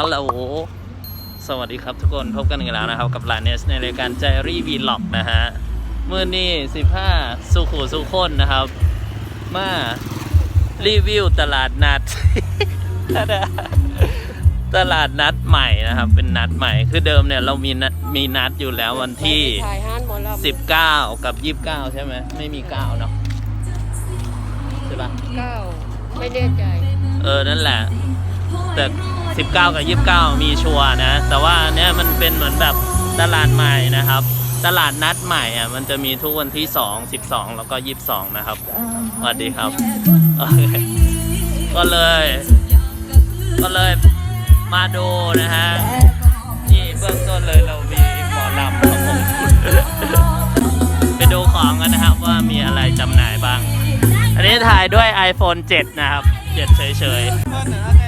ฮัลโหล สวัสดีครับทุกคนพบกันอีกแล้วนะครับ กับลาเนสในรายการใจรี่วีล็อกนะฮะเมื่อนี้15 สุขุสุคนนะครับ มารีวิวตลาดนัด ตลาดนัดใหม่นะครับ เป็นนัดใหม่คือเดิมเนี่ยเรามีนัดมีนัดอยู่แล้ววันที่ ถ่ายห้านหมอลำ19 กับ 29 ใช่ไหมไม่มี 9 เนาะใช่ปะเก้าไม่แน่ใจ เออ นั่นแหละ แต่ 19 กับ 29 มีชัวร์นะ แต่ว่าเนี้ยมันเป็นเหมือนแบบตลาดใหม่นะครับ ตลาดนัดใหม่อะมันจะมีทุกวันที่ 2 12 แล้วก็ 22 นะครับสวัสดีครับก็เลย ก็เลยมาดูนะฮะนี่เบื้องต้นเลยเรามีหมอลำครับผมไปดูของกันนะครับว่ามีอะไรจำหน่ายบ้าง อันนี้ถ่ายด้วย iPhone 7 นะครับ 7 เฉยๆ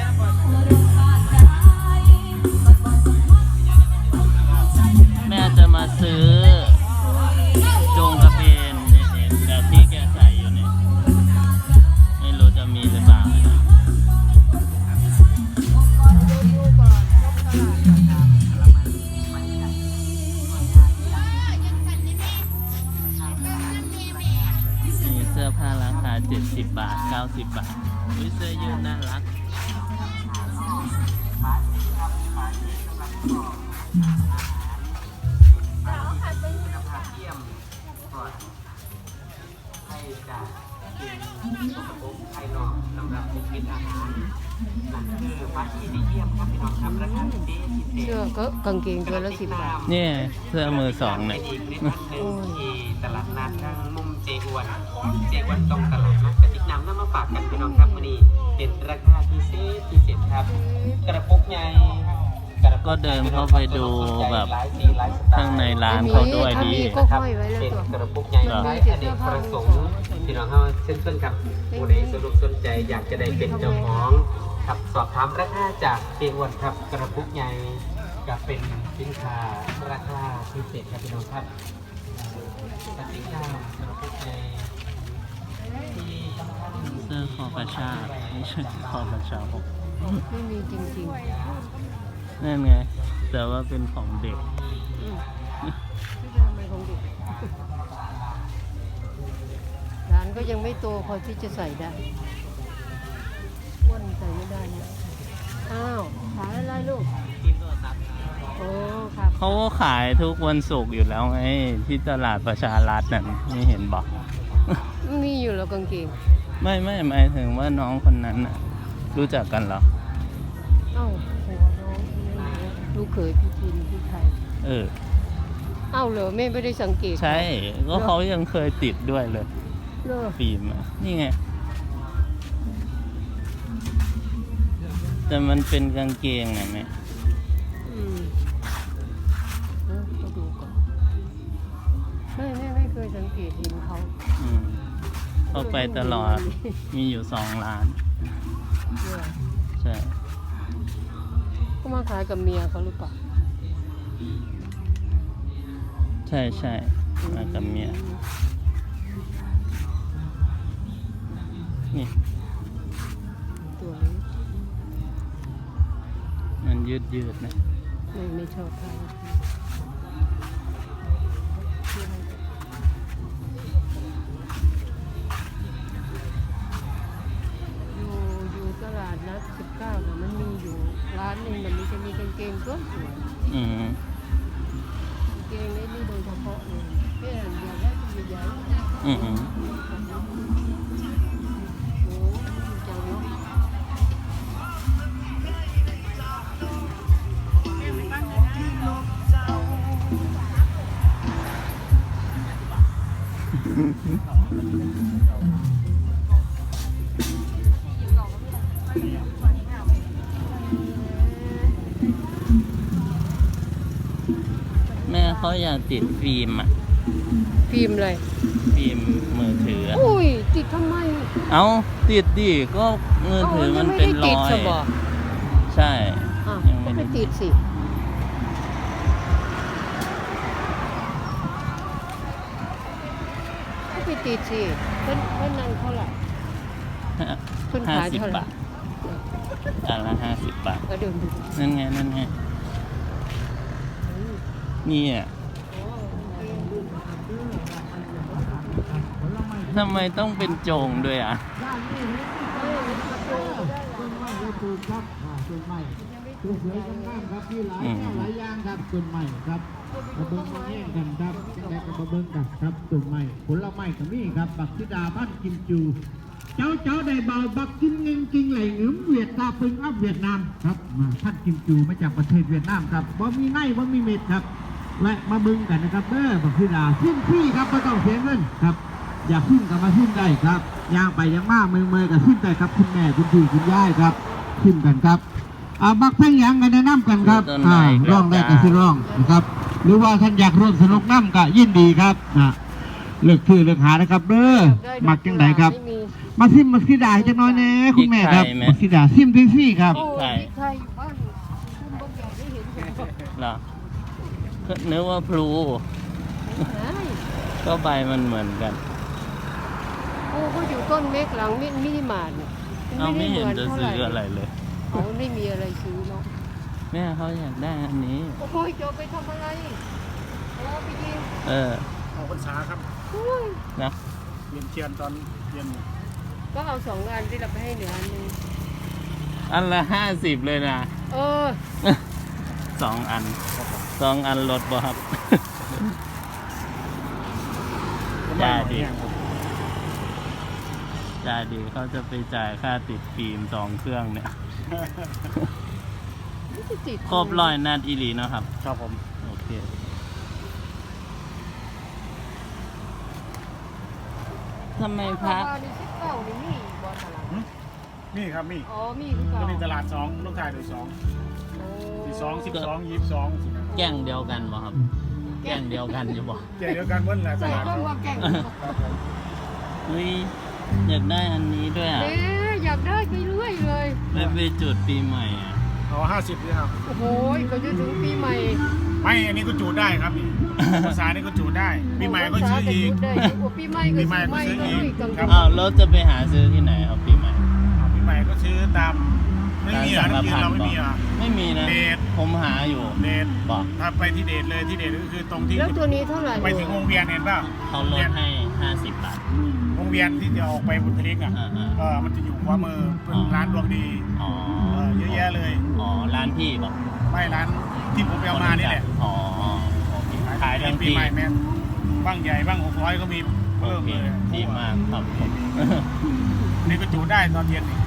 90 บาทวิเสื้อยืดน่ารัก ก็กางเกงตัวละสิบบาทนี่เสื้อมือสองเนี่ยป็อีกนิดนึงที่ตลาดนัดทางมุมเจอวนเจอวนตรงตลาดนัดกระติกน้ำนำมาฝากกันพี่น้องครับวันนี้เป็นราคาพิเศษพิเศษครับ กระปุกใหญ่กระปุก็เดินเข้าไปดูแบบหลายสีหลายสไตล์ข้างในร้านเขาด้วยดีถ้ามีก็ห้อยไว้แล้วเป็นตัวกระปุกใหญ่เหรอไร้อเนกประสงค์พี่น้องเขาเช่นเพื่อนครับผู้ใดสนุกสนใจอยากจะได้เป็นเจ้าของครับสอบถามราคาจากเพียงวันครับกระปุกใหญ่ กับเป็นสินค้าราคาพิเศษครับพี่น้องครับกติกากระปุกใหญ่ที่เสื้อคอกระชากไม่ใช่คอกระชากไม่มีจริงนั่นไง แต่ว่าเป็นของเด็กๆอืมไม่เป็นทำไมของเด็กร้านก็ยังไม่โตพอที่จะใส่ได้อ้วนใส่ไม่ได้นะอ้าวขายอะไรลูก โอ้ครับเขาก็ขายทุกวันศุกร์อยู่แล้วไงที่ตลาดประชารัฐนั่นไม่เห็นบอก มีอยู่แล้วกางเกงไม่ไม่หมายถึงว่าน้องคนนั้นน่ะ รู้จักกันเหรอเอ้าหัวน้องไม่รู้ลูกเขยพี่จินพี่ไทยเออ เอ้าเหรอแม่ไม่ได้สังเกตใช่ ก็เขายังเคยติดด้วยเลยเหรอฟิล์มอะนี่ไง แต่มันเป็นกางเกงไงแม่อืม เคยสังเกตเห็นเขาอืมเข้าไปตลอด มีอยู่สองร้าน เนี่ยใช่ก็มาขายกับเมียเขาหรือเปล่าใช่ใช่มากับเมีย นี่ ตัวนี้มันยืดยืดๆนะ ไม่ไม่ชอบทาน อืมอือแม่เขาอยากติดฟิล์มอะฟิล์มเลย ฟิล์มมือถืออะอุ้ยติดทำไมเอาติดดิก็มือถือมันเป็นรติดอยสบอใช่ อะยังไม่ก็ได้ ไปติดสิ ก็ไปติดสิเพิ่นเพิ่นนั่นเท่าไหร่เพิ่นห้าขายสิบเท่าไหร่บาทอะไรละห้าสิบบาท ก็เดินดูนั่นไง นั่นไงนี่อะ ทำไมต้องเป็นโจงด้วยอะถูกครับอ่าต้นไม้สวยๆงามๆครับมีหลายอืมแนวหลายอย่างครับต้นไม้ครับมาเบิ้งมาแย่งกันครับแต่ก็มาเบิ้งกันครับต้นไม้ผลไม้ก็มีครับบักซิดาบ้านกิมจู เจ้าเจ้าได้เบาบักกินเงินกิงไหลเงืมเวียดตาปึงอัพเวียดนามครับมาท่านกิมจูมาจากประเทศเวียดนามครับบ่มีไนบ่มีเม็ดครับแวะมาเบิ้งกันนะครับเด้อบักซิดาซิมฟรีครับไม่ต้องเสียเงินครับ อยากซิมก็มาซิมได้ครับย่างไปย่างมาเมืองเมืองกับซิมได้ครับคุณแม่คุณพี่คุณย่ายครับซิมกันครับอ่าบักแพงหยังกันแนะนำกันครับต้นไม้อ่าครับ ร้องได้ก็สิร้องนะครับ หรือว่าท่านอยากร่วมสนุกน้ำก็ยินดีครับนะเลือกชื่อเลือกหานะครับเด้อมักจังไดครับไม่มีมาซิมมาซิดาจังน้อยแน่คุณแม่ครับพริกไทยไหมมาซิดาซิมฟรีๆครับ โอ้ใช่ยใครอยู่บ้านคุณบางใหญ่ได้เห็นผมเหรอก็นึกว่าพลูใช่ก็ใบมันเหมือนกัน โอ้เขาอยู่ต้นเมกหลังมิมินิมาร์ทเนี่ยเราไม่เห็นจะท่าซื้อหอะไรเลยเขาไม่มีอะไรซื้อเนาะแม่เขาอยากได้อันนี้ โอ้ยจะเอาไปทำอะไรเอาไปยิงเออออกพรรษาครับโอ้ยนะเรียนเทียนตอนเย็นก็เอาสองอันที่เราไปให้เหนืออันหนึงอันละห้าสิบเลยนะ เออสองอันสองอันลดบ่ครับได้ดิ ได้ดีเขาจะไปจ่ายค่าติดฟิล์มสองเครื่องเนี่ยไม่ได้ติดครบร้อยนาดอีหลีเนาะครับ ครับผม โอเค ทำไมพระบ้านนี่สิบเก้านี่มีบอลตลาดนี่ครับนี่อ๋อมีหรือเปล่าก็มีตลาดสองลูกชายดูสองโอ้สี่สองสิบสองยี่สิบสองสิครับแกล้งเดียวกันบ่ครับ แกล้งเดียวกันอยู่บ่ เจเดียวกันเบิ้ลแหละตใส่ลาดเครื่องว่าแก่งครับผมเฮ้ย อยากได้อันนี้ด้วยอะเอ๊ะอยากได้ไปเรื่อยเลยไปไปจุดปีใหม่อะเอาห้าสิบนี่ครับ โอ้โหก็จะถึงปีใหม่ไม่ อันนี้ก็จูดได้ครับนี่ภาษานี่ก็จูดได้ ปีใหม่ก็ซื้ออีกได้โอ้ปีใหม่ก็ปีใหม่ก็ซื้ออีกกัครับ อ้าวแล้วจะไปหาซื้อที่ไหนเอาปีใหม่เอาปีใหม่ก็ซื้อตาม ไม่มีเหรอะร้านน้ำเย็นสังฆเราทไม่มีเหรอะไม่มีนะเดทผมหาอยู่เดทบอกถ้าไปที่เดทเลยที่เดทก็คือตรงที่แล้วตัวนี้เท่าไหร่ไปถึงวงเวียนเห็นป่ะเขาลดให้50บาทวง เวียนที่จะออกไปบุตรเล็กอะอ่าอ่าก็มันจะอยู่ขวามือเป็นร้านดวงดีอ๋อเออเยอะแยะเลยอ๋อร้านพี่บอกไม่ร้านที่ผมไปเอามานี่แหละอ๋อโอเคขายทั้งปีที่ใหม่แม่งบ้างใหญ่บ้างหกร้อยก็มีโอเพิ่มเคเลยดีมากครับผมนี่ก็จูดได้ตอนเย็นนี่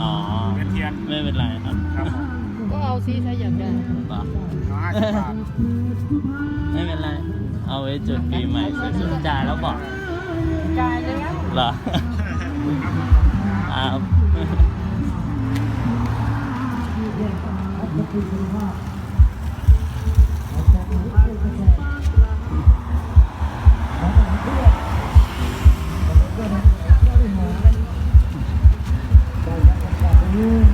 อ๋อเป็นเทียนไม่เป็นไรครับครับผมก็เอาซีถ้าอยากได้บอกเอาห้าสิบบาทไม่เป็นไร เอาไว้จุดปีใหม่สวยๆจ่ายแล้วบอก จ่ายแล้วเหรอครับเดี๋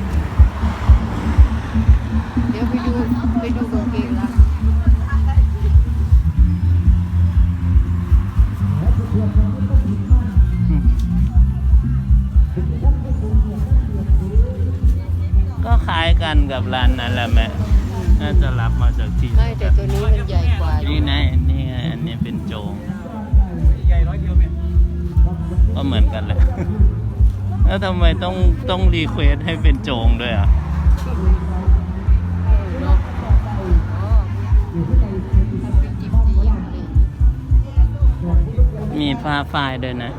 ร้านนั้นแหละแม่น่าจะรับมาจากที่ไม่แต่ตัวนี้มันใหญ่กว่าอยู่นี่นะนี่ไงอันนี้เป็นโจงใหญ่ร้อยเดียวเนี่ยก็เหมือนกันแหละแล้วทำไมต้องต้องรีเควสให้เป็นโจงด้วยอะเนาะอ๋อทำเป็นจิบจีบเลยมีผ้าฝ้ายด้วยนะ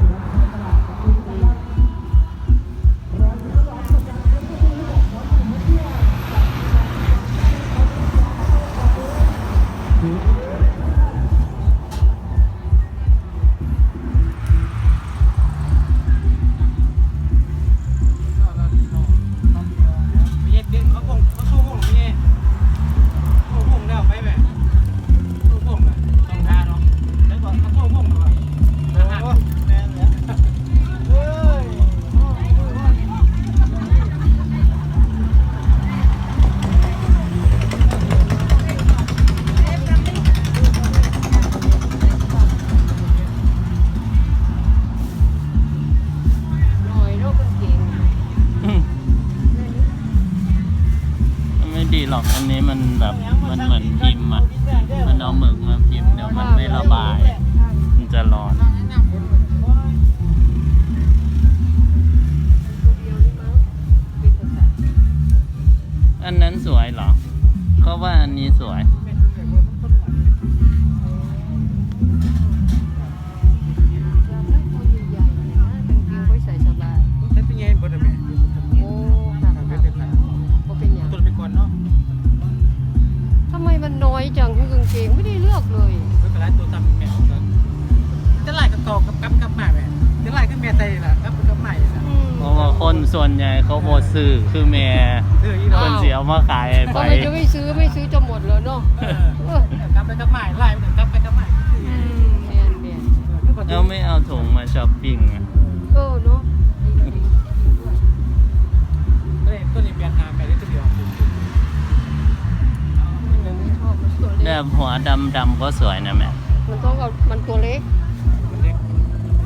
แต่หัวดำดำก็สวยนะแม่ มันต้องเอามันตัวเล็ก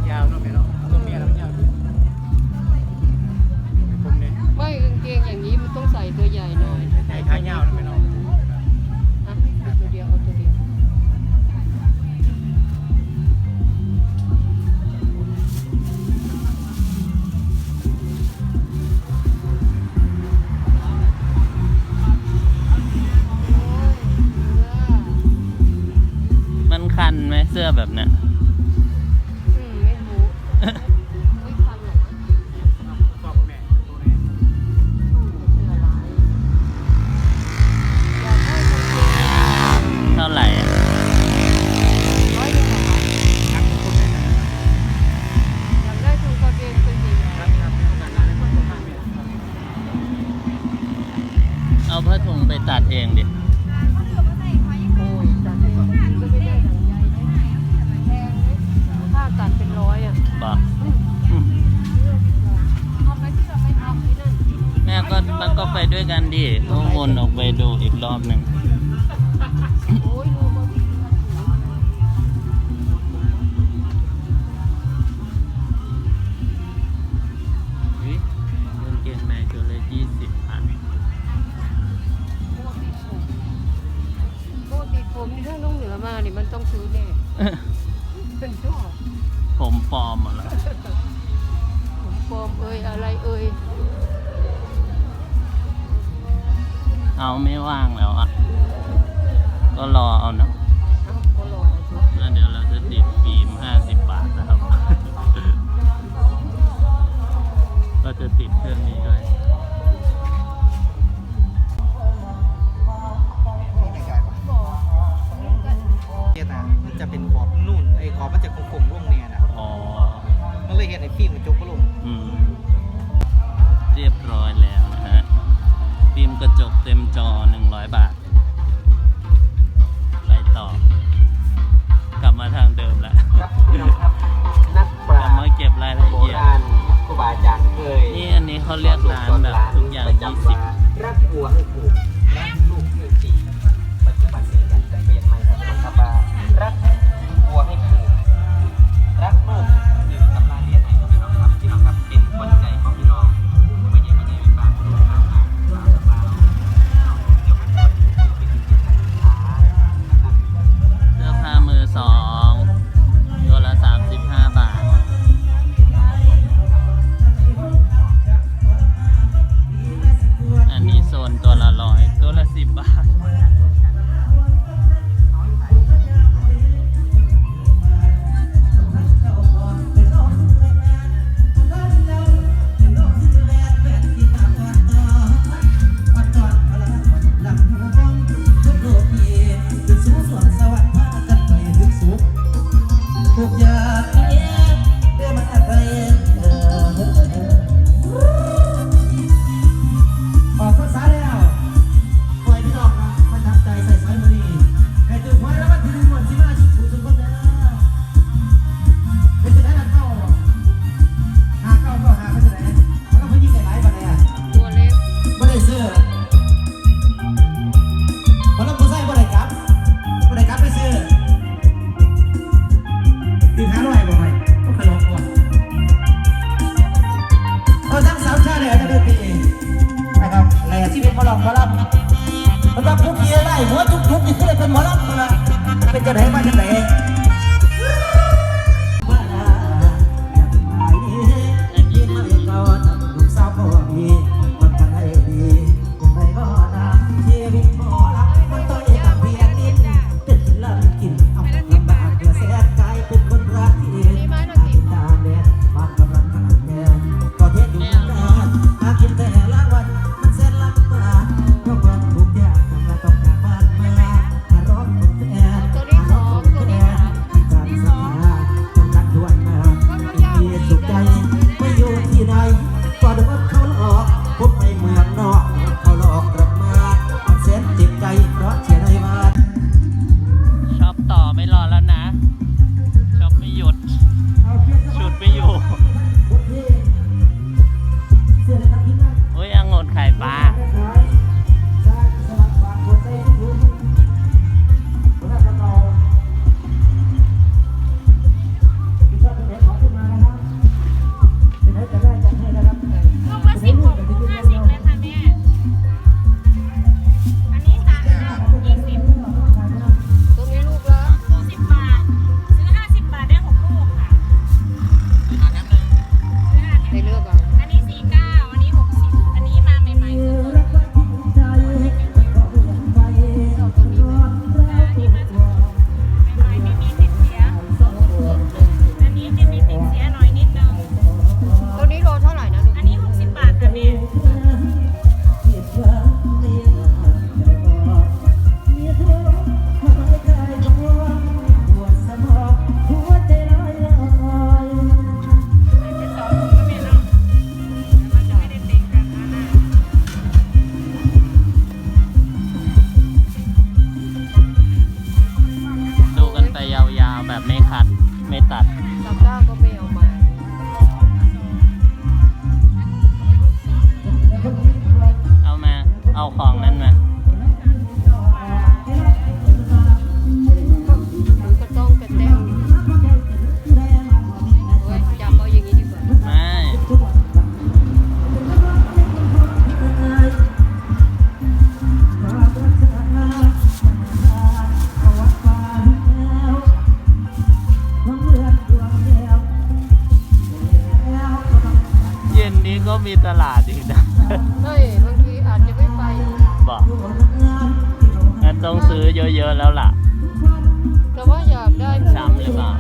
ยาวนาะนาะตัวเอิผเนี่ยไม่กางเกงอย่างนี้มันต้องใส่ตัวใหญ่หน่อยใส่ขายาวนะแม่ อแบบเนี้ย บอกแม่ก็มันก็ไปด้วยกันดิก็วนออกไปดูอีกรอบหนึ่งโอ้ยดูบางทีมันสูอเตัวละยี่สิบพันโบติดผมโบติดผมนี่ถ้าน้องเหนือมาเนี่มันต้องซื้อแน่ เอาไม่ว่างแล้วอะ ก็รอเอาเนาะแล้วเดี๋ยวเราจะติดฟิล์มห้าสิบบาทนะครับ ก็จะติดเครื่องนี้ด้วยนะมันจะเป็นขอบนุ่นไอ้ขอบมันจะคงๆร่วงเนี่ยนะอ๋อมันเลยเห็นไอ้ฟิล์มมัจุกก็ลงเรียบร้อยแล้ว ฟิล์มกระจกเต็มจอ 100 บาท ไปต่อ กลับมาทางเดิมแล้วนักปลาเก็บรายละเอียดคยนี่อันนี้เขาเรียกร้านแบบทุกอย่างยี่สิบรักกลัวให้ถูก นตัวละร้อยตัวละสิบบาท ก็มีตลาดอีกนะเฮ้ยบางทีอาจจะไม่ไปบอกงั้นต้องซื้อเยอะๆแล้วล่ะ แต่ว่าอยากได้ ซ้ำหรือเปล่า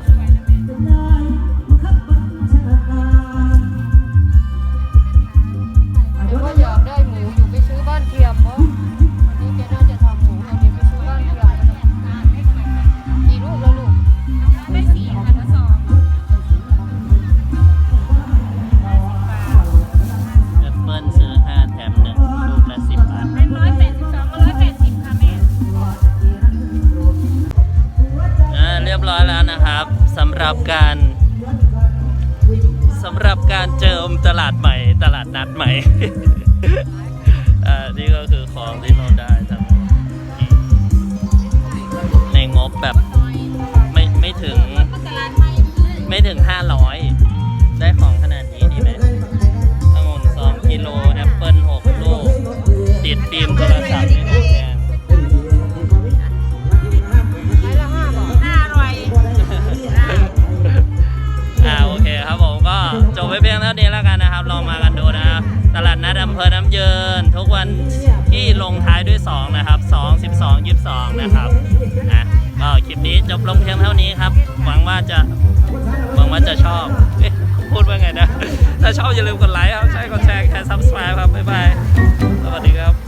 ับการสำหรับการเจิมตลาดใหม่ ตลาดนัดใหม่ 12 นะครับ 2 12 22 นะครับนะก็คลิปนี้จบลงเพียงเท่านี้ครับ หวังว่าจะหวังว่าจะชอบพูดว่าไงนะ ถ้าชอบอย่าลืมกดไลค์ครับ ใช่กดแชร์แค่ซับสไครป์ครับ บ๊ายบาย สวัสดีครับ